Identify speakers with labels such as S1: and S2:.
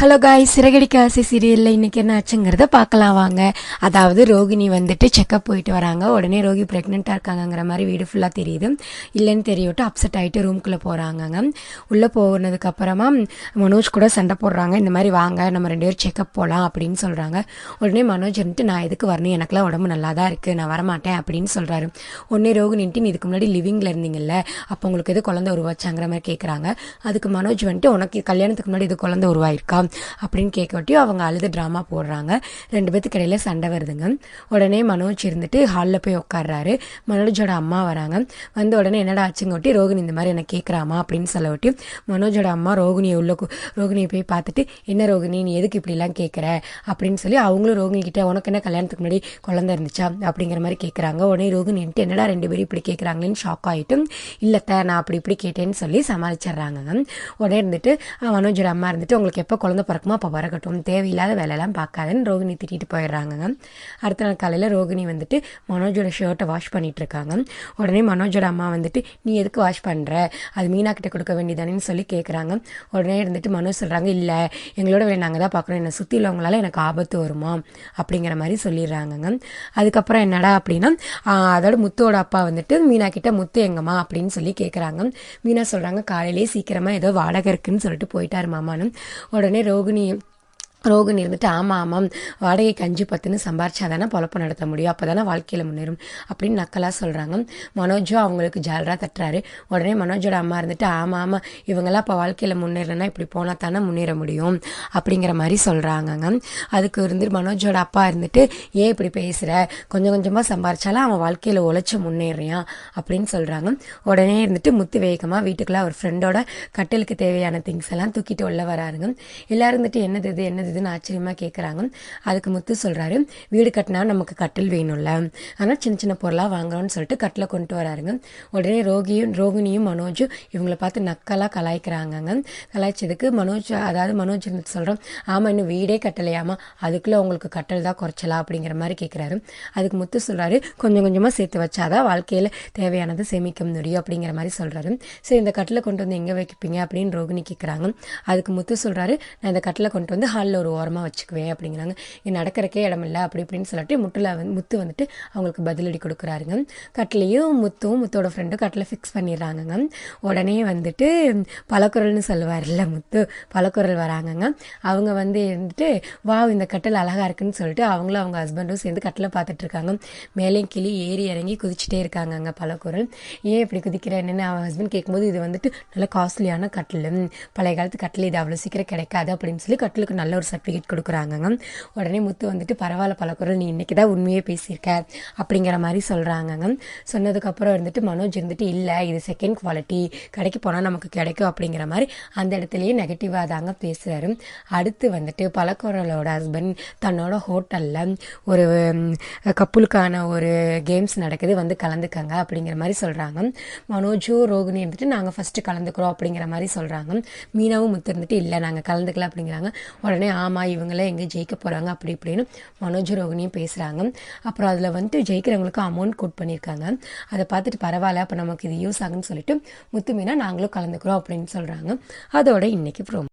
S1: Hello காய் சிறகடிக்க ஆசை சீரியலில் இன்னைக்கு என்ன ஆச்சுங்கிறத பார்க்கலாம் வாங்க. அதாவது ரோகிணி வந்துட்டு செக்கப் போயிட்டு வராங்க. உடனே ரோகி ப்ரெக்னெண்ட்டாக இருக்காங்கங்கிற மாதிரி வீடு ஃபுல்லாக தெரியுது. இல்லைன்னு தெரியவிட்டு அப்செட் ஆகிட்டு ரூம்குள்ளே போகிறாங்கங்க உள்ளே போனதுக்கப்புறமா மனோஜ் கூட சண்டை போடுறாங்க. இந்த மாதிரி வாங்க நம்ம ரெண்டு பேரும் செக்கப் போகலாம் அப்படின்னு சொல்கிறாங்க உடனே மனோஜ் வந்துட்டு நான் எதுக்கு வரணும்? எனக்குலாம் உடம்பு நல்லா தான் இருக்குது நான் வரமாட்டேன் அப்படின்னு சொல்கிறாரு உடனே ரோகிணின்ட்டு நீ இதுக்கு முன்னாடி லிவிங்கில் இருந்தீங்கல்ல. அப்போ உங்களுக்கு எது குழந்தை உருவாச்சாங்கிற மாதிரி கேட்குறாங்க அதுக்கு மனோஜ் வந்துட்டு உனக்கு கல்யாணத்துக்கு முன்னாடி இது குழந்தை உருவாயிருக்கா? அப்படின்னு கேட்கட்டியும் அவங்க அழுது ட்ராமா போடுறாங்க. ரெண்டு பேத்துக்கு இடையில சண்டை வருதுங்க. உடனே மனோஜ் இருந்துட்டு ஹாலில் போய் உட்கார்றாரு. மனோஜோட அம்மா வராங்க. வந்த உடனே என்னடா ஆச்சுங்கொட்டி ரோகிணி இந்த மாதிரி என்ன கேட்குறாமா அப்படின்னு சொல்ல ஒட்டி மனோஜோட அம்மா ரோகிணியை உள்ள ரோகிணியை போய் பார்த்துட்டு என்ன ரோகிணி நீ எதுக்கு இப்படிலாம் கேட்குற அப்படின்னு சொல்லி அவங்களும் ரோகிணி கிட்ட உனக்கு என்ன கல்யாணத்துக்கு முன்னாடி குழந்தை இருந்துச்சா? அப்படிங்கிற மாதிரி கேட்குறாங்க உடனே ரோகிணின்ட்டு என்னடா ரெண்டு பேரும் இப்படி கேட்குறாங்களேன்னு ஷாக் ஆகிட்டு இல்லத்த நான் அப்படி இப்படி கேட்டேன்னு சொல்லி சமாளிச்சிடுறாங்க உடனே இருந்துட்டு மனோஜோட அம்மா இருந்துட்டு உங்களுக்கு எப்போ குழந்தை பிறக்குமா? அப்போ பறக்கட்டும் தேவையில்லாத வேலையெல்லாம் பார்க்காதுன்னு ரோகிணி திட்டிட்டு போயிடுறாங்க. அடுத்த நாள் காலையில் ரோகிணி வந்துட்டு மனோஜோட ஷர்ட்டை வாஷ் பண்ணிட்டு இருக்காங்க உடனே மனோஜோட அம்மா வந்துட்டு நீ எதுக்கு வாஷ் பண்ணுற அது மீனா கிட்ட கொடுக்க வேண்டியதானேன்னு சொல்லி கேட்குறாங்க உடனே இருந்துட்டு மனோஜ் சொல்கிறாங்க இல்லை எங்களோட வேலை நாங்கள் தான் பார்க்குறோம் என்னை சுற்றி உள்ளவங்களால எனக்கு ஆபத்து வருமா? அப்படிங்கிற மாதிரி சொல்லிடுறாங்கங்க அதுக்கப்புறம் என்னடா அப்படின்னா அதோட முத்தோட அப்பா வந்துட்டு மீனா கிட்ட முத்து எங்கம்மா? அப்படின்னு சொல்லி கேட்குறாங்க மீனா சொல்கிறாங்க காலையிலேயே சீக்கிரமாக ஏதோ வாடகை இருக்குன்னு சொல்லிட்டு போயிட்டார் மாமான்னு உடனே ரோகிணி ரோகிணி இருந்துட்டு ஆமாம் ஆமாம் வாடகை கஞ்சி பத்துன்னு சம்பாரிச்சா தானே பொழப்பு நடத்த முடியும். அப்போ தானே வாழ்க்கையில் முன்னேறும். அப்படின்னு நக்கலாக சொல்கிறாங்க மனோஜும் அவங்களுக்கு ஜாலராக தட்டுறாரு. உடனே மனோஜோட அம்மா இருந்துட்டு ஆமாம் ஆமாம் இவங்கெல்லாம் இப்போ வாழ்க்கையில் முன்னேறனா இப்படி போனால் தானே முன்னேற முடியும். அப்படிங்கிற மாதிரி சொல்கிறாங்கங்க அதுக்கு இருந்துட்டு மனோஜோட அப்பா இருந்துட்டு ஏன் இப்படி பேசுகிற கொஞ்சம் கொஞ்சமாக சம்பாரிச்சாலும் அவன் வாழ்க்கையில் உழைச்சி முன்னேறியான் அப்படின்னு சொல்கிறாங்க உடனே இருந்துட்டு முத்து வேகமாக வீட்டுக்குள்ளே அவர் ஃப்ரெண்டோட கட்டிலுக்கு தேவையான திங்ஸ் எல்லாம் தூக்கிட்டு உள்ள வராருங்க. எல்லாரும் இருந்துட்டு என்னது இது? என்னது இதுன்னு ஆச்சரியமாக கேட்குறாங்க அதுக்கு முத்து சொல்கிறாரு வீடு கட்டினா நமக்கு கட்டில் வேணும்ல. ஆனால் சின்ன சின்ன பொருளாக வாங்குறோம்னு சொல்லிட்டு கட்டில் கொண்டு வராருங்க. உடனே ரோகியும் ரோகிணியும் மனோஜும் இவங்கள பார்த்து நக்கலாக கலாய்க்கிறாங்கங்க. கலாய்ச்சதுக்கு மனோஜ் அதாவது மனோஜ் இருந்துட்டு சொல்கிறோம் ஆமாம் இன்னும் வீடே கட்டலையாமா? அதுக்குள்ளே உங்களுக்கு கட்டல் தான் குறைச்சலா? அப்படிங்கிற மாதிரி கேட்குறாரு அதுக்கு முத்து சொல்கிறாரு கொஞ்சம் கொஞ்சமாக சேர்த்து வச்சாதான் வாழ்க்கையில் தேவையானது சேமிக்க முடியும் அப்படிங்கிற மாதிரி சொல்கிறாரு சரி இந்த கட்டில் கொண்டு வந்து எங்கே வைப்பீங்க? அப்படின்னு ரோகிணி கேட்குறாங்க அதுக்கு முத்து சொல்கிறாரு நான் இந்த கட்டில் கொண்டு வந்து ஹாலில் ஒரு ஓரமாக வச்சுக்குவேன் அப்படிங்கிறாங்க. இங்கே நடக்கிறக்கே இடம் இல்லை அப்படி இப்படின்னு சொல்லிட்டு முட்டில் வந்து முத்து வந்துட்டு அவங்களுக்கு பதிலடி கொடுக்குறாருங்க. கட்டிலையும் முத்தும் முத்தோட ஃப்ரெண்டும் கட்டில் ஃபிக்ஸ் பண்ணிடுறாங்கங்க. உடனே வந்துட்டு பலக்குரல்னு சொல்லுவார்ல முத்து பலக்குரல் வராங்கங்க. அவங்க வந்து இருந்துட்டு வா இந்த கட்டில் அழகாக இருக்குன்னு சொல்லிட்டு அவங்களும் அவங்க ஹஸ்பண்டும் சேர்ந்து கட்டில் பார்த்துட்ருக்காங்க மேலேயும் கிளி ஏறி இறங்கி குதிச்சுட்டே இருக்காங்க அங்கே பலக்குரல் ஏன் இப்படி குதிக்கிறேன்னு அவன் ஹஸ்பண்ட் கேட்கும்போது இது வந்துட்டு நல்ல காஸ்ட்லியான கட்டில். பழைய காலத்து கட்டில் இது அவ்வளோ சீக்கிரம் கிடைக்காது அப்படின்னு சொல்லி கட்டிலுக்கு நல்ல ஒரு சர்டிஃபிகேட் கொடுக்குறாங்கங்க. உடனே முத்து வந்துட்டு பரவாயில்ல பலக்குரல் நீ இன்னைக்கு தான் உண்மையே பேசியிருக்க அப்படிங்கிற மாதிரி சொல்கிறாங்கங்க சொன்னதுக்கப்புறம் இருந்துட்டு மனோஜ் இருந்துட்டு இல்லை இது செகண்ட் குவாலிட்டி கடைக்கு போனால் நமக்கு கிடைக்கும் அப்படிங்கிற மாதிரி அந்த இடத்துலயே நெகட்டிவாக தாங்க பேசுகிறாரு அடுத்து வந்துட்டு பலக்குரலோட ஹஸ்பண்ட் தன்னோட ஹோட்டலில் ஒரு கப்புளுக்கான ஒரு கேம்ஸ் நடக்குது. வந்து கலந்துக்கங்க அப்படிங்கிற மாதிரி சொல்கிறாங்க மனோஜும் ரோகிணி இருந்துட்டு நாங்கள் ஃபஸ்ட்டு கலந்துக்கிறோம் அப்படிங்கிற மாதிரி சொல்கிறாங்க மீனாவும் முத்து இருந்துட்டு இல்லை நாங்கள் கலந்துக்கல அப்படிங்கிறாங்க. உடனே ஆமாம் இவங்களே எங்கே ஜெயிக்க போகிறாங்க அப்படி இப்படின்னு மனோஜ் ரோகிணியும் பேசுகிறாங்க அப்புறம் அதில் வந்துட்டு ஜெயிக்கிறவங்களுக்கு அமௌண்ட் கோட் பண்ணியிருக்காங்க. அதை பார்த்துட்டு பரவாயில்ல அப்போ நமக்கு இது யூஸ் ஆகுன்னு சொல்லிட்டு முத்துமீனா நாங்களும் கலந்துக்கிறோம் அப்படின்னு சொல்கிறாங்க அதோட இன்றைக்கி ப்ரோமோ